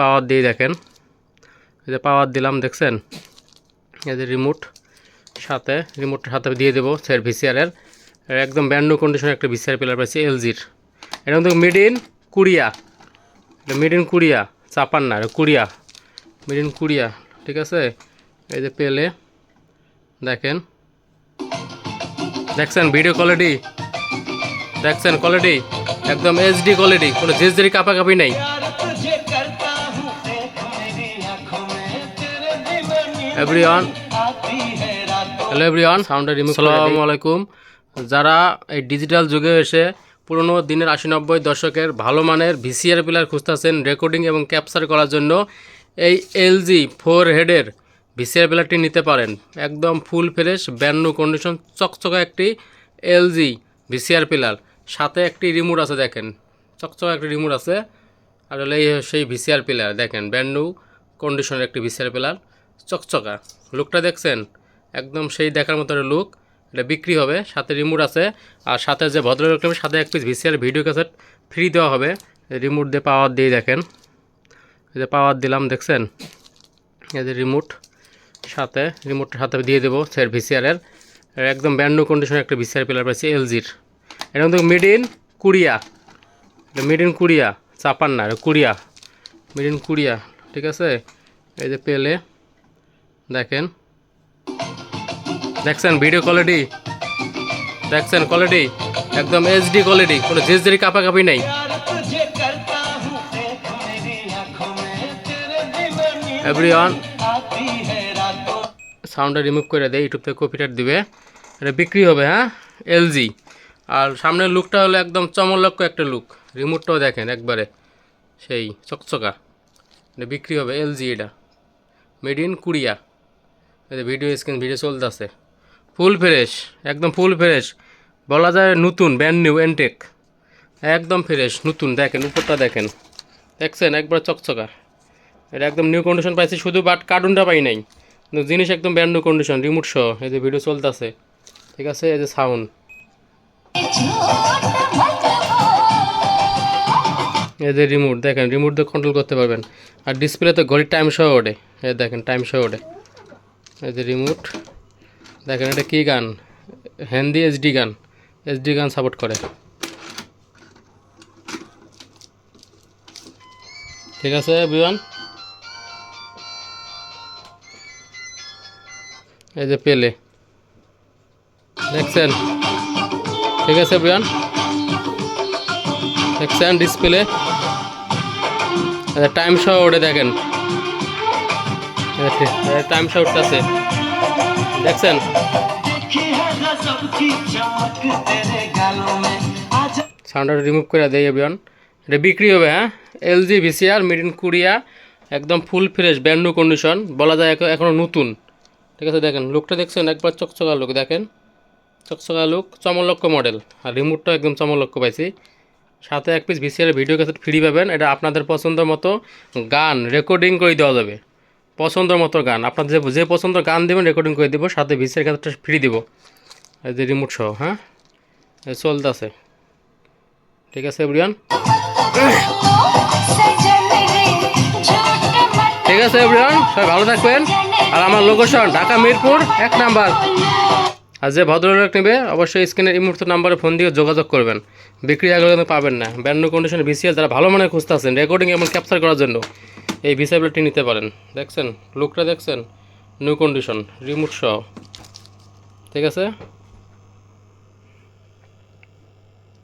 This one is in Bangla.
পাওয়ার দিয়ে দেখেন। এই যে পাওয়ার দিলাম, দেখছেন? এই যে রিমোট সাথে রিমোটের সাথে দিয়ে দেবো স্যার ভিসিআরের একদম ব্যান্ড কন্ডিশনের একটা ভিসিআর প্লেয়ার পাচ্ছি এলজির এটা কিন্তু মেড ইন কুরিয়া এটা মেড ইন কুরিয়া চাপান না কুরিয়া মেড ইন কুরিয়া ঠিক আছে? এই যে পেলে দেখেন? দেখছেন ভিডিও কোয়ালিটি দেখছেন কোয়ালিটি একদম এইচডি কোয়ালিটি কোনো জিজরি কাপাকাপি নেই। এভরিওয়ান হ্যালো এভরিওয়ান সাউন্ডের রিমুভ সালাম আলাইকুম যারা এই ডিজিটাল যুগে এসে পুরনো দিনের আশি নব্বই দশকের ভালো মানের ভিসিআর পিলার খুঁজতেছেন রেকর্ডিং এবং ক্যাপচার করার জন্য এই এলজি ফোর হেডের ভিসিআর পিলারটি নিতে পারেন। একদম ফুল ফ্রেশ ব্যান্ডু কন্ডিশন চকচকা একটি এলজি ভিসিআর পিলার সাথে একটি রিমোট আছে দেখেন। চকচকা একটি রিমোট আছে। আসলে এই সেই ভিসিআর পিলার দেখেন ব্যান্ডু কন্ডিশনের একটি ভিসিআর পিলার চকচকা। লুকটা দেখছেন? একদম সেই দেখার মতো লুক। এটা বিক্রি হবে, সাথে রিমোট আছে। আর সাথে যে ভদ্রলোক নেবে, সাথে এক piece VCR video cassette free দেওয়া হবে। রিমোট দিয়ে পাওয়ার দিয়ে দেখেন। এই যে পাওয়ার দিলাম, দেখছেন? এই যে রিমোট। সাথে, রিমোটের সাথে দিয়ে দেবো স্যার ভিসিআরের একদম ব্যান্ড কন্ডিশনের একটা ভিসিআর প্লেয়ার পাচ্ছি এলজির এটা কিন্তু মেড ইন কুরিয়া এটা মেড ইন কুরিয়া চাপান না কুরিয়া মেড ইন কুরিয়া ঠিক আছে? এই যে পেলে দেখেন। দেখছেন ভিডিও কোয়ালিটি দেখছেন কোয়ালিটি একদম এইচডি কোয়ালিটি কোনো ঝিঝড়ি কাপাকাপি নেই। এভরিওয়ান সাউন্ডটা রিমুভ করে দেয় ইউটিউব থেকে কপিটার দিবে। এটা বিক্রি হবে হ্যাঁ? এলজি আর সামনের লুকটা হলো একদম চমলক্ষ একটা লুক রিমোটটাও দেখেন একবারে, সেই চকচকা। এটা বিক্রি হবে এলজি এটা made in Korea video screen, video চলতেছে। ফুল ফ্রেশ, একদম ফুল ফ্রেশ। বলা যায় নতুন ব্যান্ড নিউ এনটেক একদম ফ্রেশ, নতুন, দেখেন, উপরটা দেখেন। দেখছেন? একবার চকচকা এটা একদম নিউ কন্ডিশন পাইছি, শুধু বাট কার্টুনটা পাই নাই। জিনিস একদম ব্যান্ড নিউ কন্ডিশন রিমোট সহ। এই যে ভিডিও চলতেছে। ঠিক আছে? এই যে সাউন্ড এই যে রিমোট দেখেন রিমোট দিয়ে কন্ট্রোল করতে পারবেন। আর ডিসপ্লেতে ঘড়ির টাইম সহ ওঠে। এই দেখেন টাইম সহ ওঠে। এই যে রিমোট দেখেন এটা কী গান? হ্যান্দি এইচডি গান। এইচডি গান সাপোর্ট করে। ঠিক আছে বিমান এই যে পেলে দেখছেন? ঠিক আছে বিয়ান দেখছেন ডিসপ্লে টাইম সহ ওঠে দেখেন। টাইম শর্ট আছে। দেখছেন? সাউন্ডটা রিমুভ করে দেয় এভিয়ন এটা বিক্রি হবে হ্যাঁ? L LG VCR made in Korea একদম ফুল ফ্রেশ ব্যান্ডু কন্ডিশন বলা যায় এখনও নতুন। ঠিক আছে, দেখেন লুকটা দেখছেন? একবার চকচকা লুক দেখেন। চকচকা লুক চমলক্ষ মডেল আর রিমোটটা একদম চমলক্ষ পাইছি। সাথে এক piece VCR video cassette free পাবেন। এটা আপনাদের পছন্দ মতো গান রেকর্ডিং করে দেওয়া যাবে। পছন্দের মতো গান। আপনার যে যে পছন্দ গান দেবেন রেকর্ডিং করে দেবো, সাথে ভিসের কাজটা ফ্রি দিব। যে রিমোট সহ হ্যাঁ? চলতেছে। ঠিক আছে এভরিওয়ান ঠিক আছে এভরিওয়ান সবাই ভালো থাকবেন। আর আমার লোকেশন ঢাকা মিরপুর, এক নাম্বার। আর যে ভদ্রলোক নেবে, অবশ্যই স্ক্রিনের এই মুহূর্তে নাম্বারে ফোন দিয়ে যোগাযোগ করবেন। বিক্রি আগে কিন্তু পাবেন না। ব্যান্ড কন্ডিশনে ভিসিএস যারা ভালো মনে খুঁজতে আছেন রেকর্ডিং এবং ক্যাপচার করার জন্য এই ভিসিএবিলিটি নিতে পারেন। দেখছেন? লুকটা দেখছেন? নিউ কন্ডিশন রিমোট সহ। ঠিক আছে?